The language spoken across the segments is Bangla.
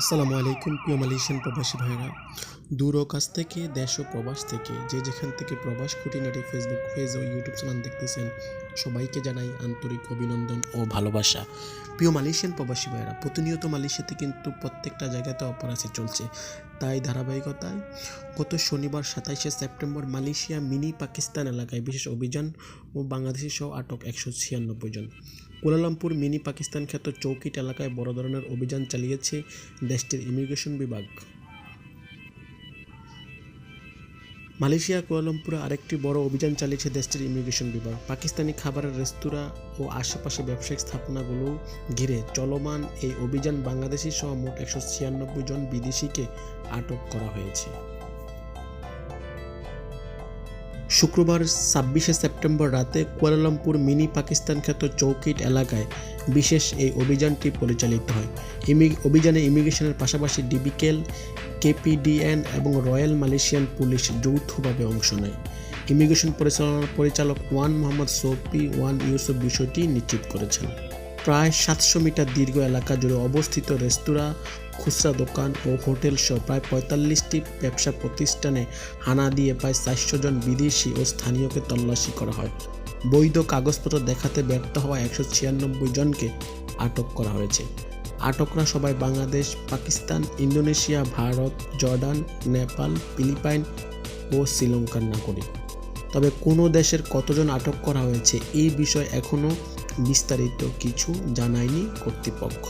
আসসালামু আলাইকুম, প্রিয় মালয়েশিয়ান প্রবাসী ভাইরা দূর ও কাছ থেকে, দেশ ও প্রবাস থেকে যে যেখান থেকে প্রবাস খুঁটিনাটি ফেসবুক পেজ ও ইউটিউব চ্যানেল দেখতেছেন, সবাইকে জানাই আন্তরিক অভিনন্দন ও ভালোবাসা। প্রিয় মালয়েশিয়ান প্রবাসী ভাইরা প্রতিনিয়ত মালয়েশিয়াতে কিন্তু প্রত্যেকটা জায়গাতে অপরাধী চলছে। তাই ধারাবাহিকতায় গত শনিবার সাতাইশে সেপ্টেম্বর মালয়েশিয়া মিনি পাকিস্তান এলাকায় বিশেষ অভিযান ও বাংলাদেশি সহ আটক একশো ছিয়ানব্বই জন। কুয়ালালামপুর মিনি পাকিস্তান খ্যাত চৌকিট এলাকায় বড় ধরনের অভিযান চালিয়েছে দেশটির ইমিগ্রেশন বিভাগ। মালয়েশিয়া কুয়ালালামপুরে আরেকটি বড় অভিযান চালিয়েছে দেশটির ইমিগ্রেশন বিভাগ। পাকিস্তানি খাবারের রেস্তোরাঁ ও আশেপাশে ব্যবসায়িক স্থাপনাগুলো ঘিরে চলমান এই অভিযান বাংলাদেশি সহ মোট একশো ছিয়ানব্বই জন বিদেশিকে আটক করা হয়েছে। শুক্রবার ছাব্বিশে সেপ্টেম্বর রাতে কুয়ালালামপুর মিনি পাকিস্তান খ্যাত চৌকিট এলাকায় বিশেষ এই অভিযানটি পরিচালিত হয়। ইমি অভিযানে ইমিগ্রেশনের পাশাপাশি ডিবিকেল কেপিডিএন এবং রয়্যাল মালয়েশিয়ান পুলিশ যৌথভাবে অংশ নেয়। ইমিগ্রেশন পরিচালনার পরিচালক Wan Mohammad Saufi Wan Yusuf বিষয়টি নিশ্চিত করেছেন। প্রায় সাতশো মিটার দীর্ঘ এলাকা জুড়ে অবস্থিত রেস্তোরাঁ, খুচরা দোকান ও হোটেল সহ প্রায় পঁয়তাল্লিশটি ব্যবসা প্রতিষ্ঠানে হানা দিয়ে প্রায় চারশো জন বিদেশি ও স্থানীয়কে তল্লাশি করা হয়। বৈধ কাগজপত্র দেখাতে ব্যর্থ হওয়া একশো ছিয়ানব্বই জনকে আটক করা হয়েছে। আটকরা সবাই Bangladesh, Pakistan, Indonesia, Bharat, Jordan, Nepal, Philippines ও শ্রীলঙ্কার নাগরিক। তবে কোনো দেশের কতজন আটক করা হয়েছে এই বিষয়ে এখনও বিস্তারিত কিছু জানায়নি কর্তৃপক্ষ।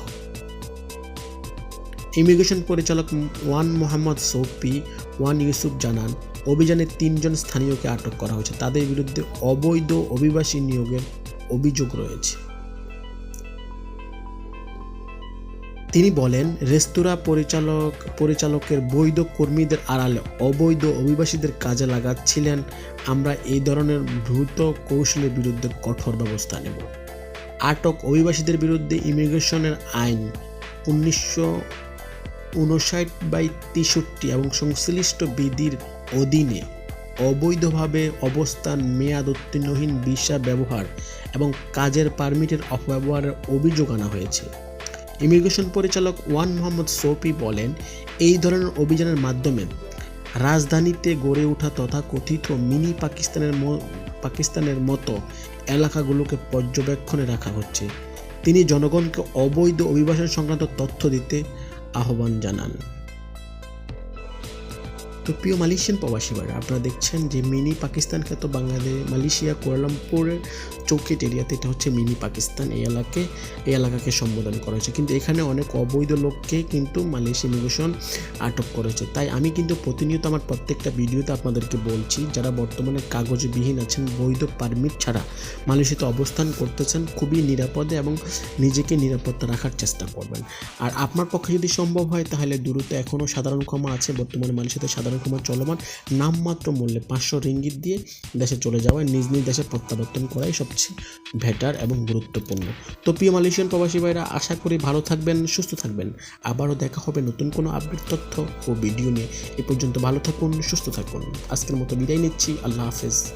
ইমিগ্রেশন পরিচালক Wan Mohammad Soufi, Wan Yusuf জানান, অভিযানে তিনজন স্থানীয়কে আটক করা হয়েছে। তাদের বিরুদ্ধে অবৈধ অভিবাসী নিয়োগের অভিযোগ রয়েছে। তিনি বলেন, রেস্তোরাঁ পরিচালক, পরিচালকের বৈধ কর্মীদের আড়ালে অবৈধ অভিবাসীদের কাজে লাগাচ্ছিলেন। আমরা এই ধরনের দ্রুত কৌশলের বিরুদ্ধে কঠোর ব্যবস্থা নেব। আটক অভিবাসীদের বিরুদ্ধে ইমিগ্রেশনের আইন উনিশশো উনষাট বাই তেষট্টি এবং সংশ্লিষ্ট বিধির অধীনে অবৈধভাবে অবস্থান মেয়াদ উত্তীর্ণহীন ভিসা ব্যবহার এবং কাজের পারমিটের অপব্যবহারের অভিযোগ আনা হয়েছে। ইমিগ্রেশন পরিচালক ওয়ান মোহাম্মদ সৌফি বলেন, এই ধরনের অভিযানের মাধ্যমে রাজধানীতে গড়ে ওঠা তথা কথিত মিনি পাকিস্তানের পাকিস্তানের মতো এলাকাগুলোকে পর্যবেক্ষণে রাখা হচ্ছে। তিনি জনগণকে অবৈধ অভিবাসন সংক্রান্ত তথ্য দিতে আহ্বান জানান। তো প্রিয় মালয়েশিয়ান প্রবাসী ভাইরা আপনারা দেখছেন যে মিনি পাকিস্তান খ্যাত বাংলাদেশ, মালয়েশিয়া, কুয়ালালামপুরের চৌকিট এরিয়াতে এটা হচ্ছে মিনি পাকিস্তান এই এলাকাকে এই এলাকাকে সম্বোধন করা হয়েছে। কিন্তু এখানে অনেক অবৈধ লোককে কিন্তু মালয়েশিয়া ইমিগ্রেশন আটক করেছে তাই আমি কিন্তু প্রতিনিয়ত আমার প্রত্যেকটা ভিডিওতে আপনাদেরকে বলছি, যারা বর্তমানে কাগজবিহীন আছেন, বৈধ পারমিট ছাড়া মালয়েশিয়াতে অবস্থান করতেছেন, খুবই নিরাপদে এবং নিজেকে নিরাপত্তা রাখার চেষ্টা করবেন। আর আপনার পক্ষে যদি সম্ভব হয়, তাহলে দূরত্ব এখনও সাধারণ ক্ষমা আছে, বর্তমানে মালয়েশিয়াতে সাধারণ ক্ষমা চলমান। নামমাত্র মূল্যে পাঁচশো রিঙ্গিত দিয়ে দেশে চলে যাওয়ায় নিজ নিজ দেশে প্রত্যাবর্তন করাই সবচেয়ে ভেটার এবং গুরুত্বপূর্ণ। তো প্রিয় মালয়েশিয়ান প্রবাসী ভাইরা, আশা করি ভালো থাকবেন, সুস্থ থাকবেন। আবারও দেখা হবে নতুন কোনো আপডেট তথ্য ও ভিডিও নিয়ে। এ পর্যন্ত ভালো থাকুন, সুস্থ থাকুন। আজকের মতো বিদায় নিচ্ছি। আল্লাহ হাফেজ।